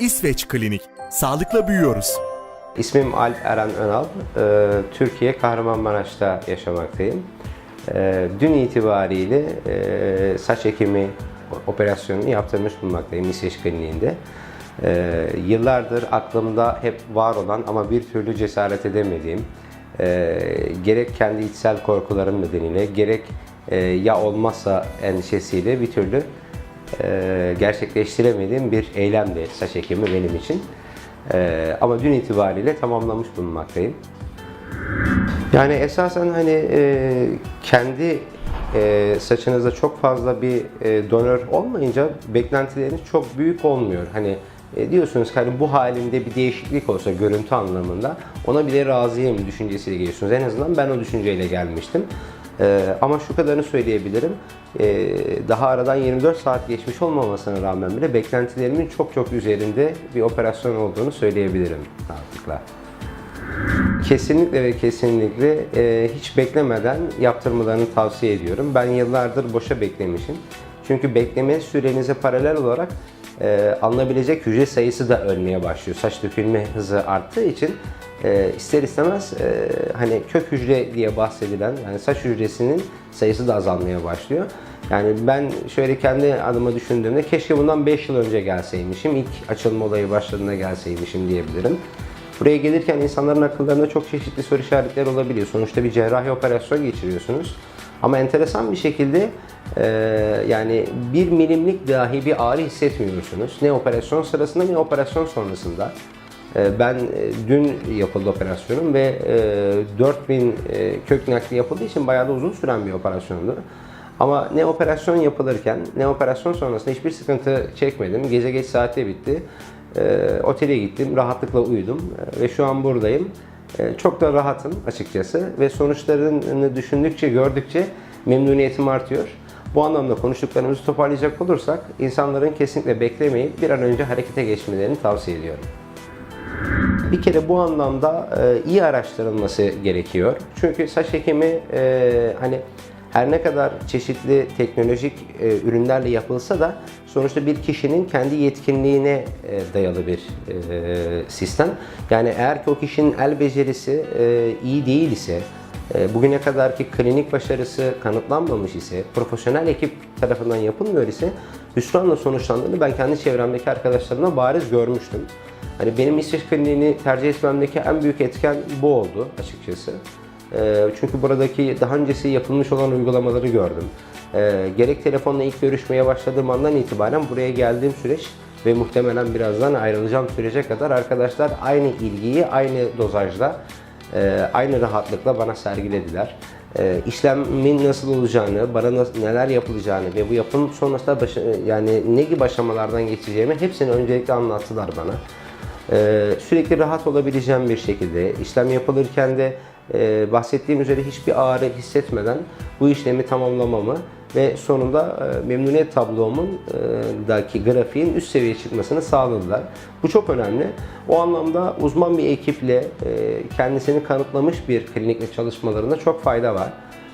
İsveç Klinik. Sağlıkla büyüyoruz. İsmim Alp Eren Önal. Ee, Türkiye Kahramanmaraş'ta yaşamaktayım. Ee, Dün itibariyle e, saç ekimi operasyonunu yaptırmış bulunmaktayım İsveç Kliniği'nde. Ee, Yıllardır aklımda hep var olan ama bir türlü cesaret edemediğim, e, gerek kendi içsel korkularım nedeniyle, gerek e, ya olmazsa endişesiyle bir türlü gerçekleştiremediğim bir eylemdi saç ekimi benim için. Ee, ama dün itibariyle tamamlamış bulunmaktayım. Yani esasen hani e, kendi e, saçınızda çok fazla bir e, donör olmayınca beklentileriniz çok büyük olmuyor. Hani e, diyorsunuz ki hani bu halinde bir değişiklik olsa görüntü anlamında ona bile razıyım düşüncesiyle geliyorsunuz. En azından ben o düşünceyle gelmiştim. E, ama şu kadarını söyleyebilirim. E, daha aradan 24 saat geçmiş olmamasına rağmen bile beklentilerimin çok çok üzerinde bir operasyon olduğunu söyleyebilirim rahatlıkla. Kesinlikle ve kesinlikle e, hiç beklemeden yaptırmalarını tavsiye ediyorum. Ben yıllardır boşa beklemişim. Çünkü bekleme sürenize paralel olarak e, alınabilecek hücre sayısı da ölmeye başlıyor. Saç dökülme hızı arttığı için e, ister istemez e, hani kök hücre diye bahsedilen yani saç hücresinin sayısı da azalmaya başlıyor. Yani ben şöyle kendi adıma düşündüğümde keşke bundan 5 yıl önce gelseymişim, ilk açılma olayı başladığında gelseymişim diyebilirim. Buraya gelirken insanların akıllarında çok çeşitli soru işaretleri olabiliyor. Sonuçta bir cerrahi operasyon geçiriyorsunuz. Ama enteresan bir şekilde e, yani bir milimlik dahi bir ağrı hissetmiyorsunuz. Ne operasyon sırasında ne operasyon sonrasında. E, ben e, dün yapıldı operasyonum ve e, 4000 e, kök nakli yapıldığı için bayağı da uzun süren bir operasyondu. Ama ne operasyon yapılırken ne operasyon sonrasında hiçbir sıkıntı çekmedim. Gece geç saatte bitti. E, otele gittim, rahatlıkla uyudum E, ve şu an buradayım. E, çok da rahatım açıkçası ve sonuçlarını düşündükçe, gördükçe memnuniyetim artıyor. Bu anlamda konuştuklarımızı toparlayacak olursak insanların kesinlikle beklemeyip bir an önce harekete geçmelerini tavsiye ediyorum. Bir kere bu anlamda e, iyi araştırılması gerekiyor. Çünkü saç ekimi hani her ne kadar çeşitli teknolojik e, ürünlerle yapılsa da sonuçta bir kişinin kendi yetkinliğine e, dayalı bir e, sistem. Yani eğer ki o kişinin el becerisi e, iyi değil ise, e, bugüne kadarki klinik başarısı kanıtlanmamış ise, profesyonel ekip tarafından yapılmıyor ise hüsranla sonuçlandığını ben kendi çevremdeki arkadaşlarımla bariz görmüştüm. Hani benim İsveç kliniğini tercih etmemdeki en büyük etken bu oldu açıkçası. Ee, Çünkü buradaki daha öncesi yapılmış olan uygulamaları gördüm. Ee, Gerek telefonla ilk görüşmeye başladığım andan itibaren buraya geldiğim süreç ve muhtemelen birazdan ayrılacağım sürece kadar arkadaşlar aynı ilgiyi aynı dozajda, e, aynı rahatlıkla bana sergilediler. E, işlemin nasıl olacağını, bana neler yapılacağını ve bu yapım sonrasında başı- yani ne gibi aşamalardan geçeceğimi hepsini öncelikle anlattılar bana. Ee, sürekli rahat olabileceğim bir şekilde işlem yapılırken de e, bahsettiğim üzere hiçbir ağrı hissetmeden bu işlemi tamamlamamı ve sonunda e, memnuniyet tablomun e, daki grafiğin üst seviyeye çıkmasını sağladılar. Bu çok önemli. O anlamda uzman bir ekiple kendisini kanıtlamış bir klinikle çalışmalarında çok fayda var.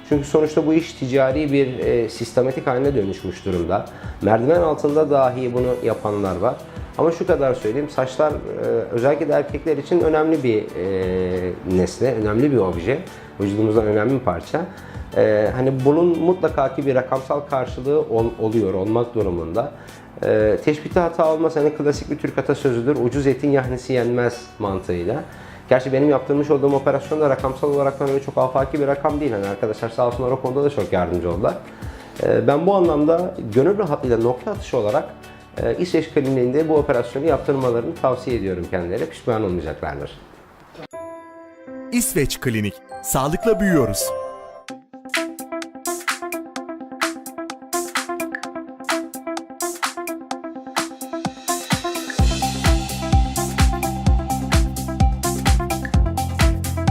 Çünkü sonuçta bu iş ticari bir sistematik haline dönüşmüş durumda. Merdiven altında dahi bunu yapanlar var. Ama şu kadar söyleyeyim, saçlar e, özellikle de erkekler için önemli bir e, nesne, önemli bir obje. Vücudumuzdan önemli bir parça. E, hani bunun mutlaka ki bir rakamsal karşılığı ol- oluyor, olmak durumunda. E, teşbihte hata olmaz, hani klasik bir Türk atasözüdür, ucuz etin yahnisi yenmez mantığıyla. Gerçi benim yaptırmış olduğum operasyon da rakamsal olarak öyle çok afaki bir rakam değil. Hani arkadaşlar sağ olsunlar o konuda da çok yardımcı oldular. Ee, Ben bu anlamda gönül rahatlığıyla nokta atışı olarak e, İsveç Kliniğinde bu operasyonu yaptırmalarını tavsiye ediyorum kendilerine. Pişman olmayacaklardır. İsveç Klinik. Sağlıkla büyüyoruz.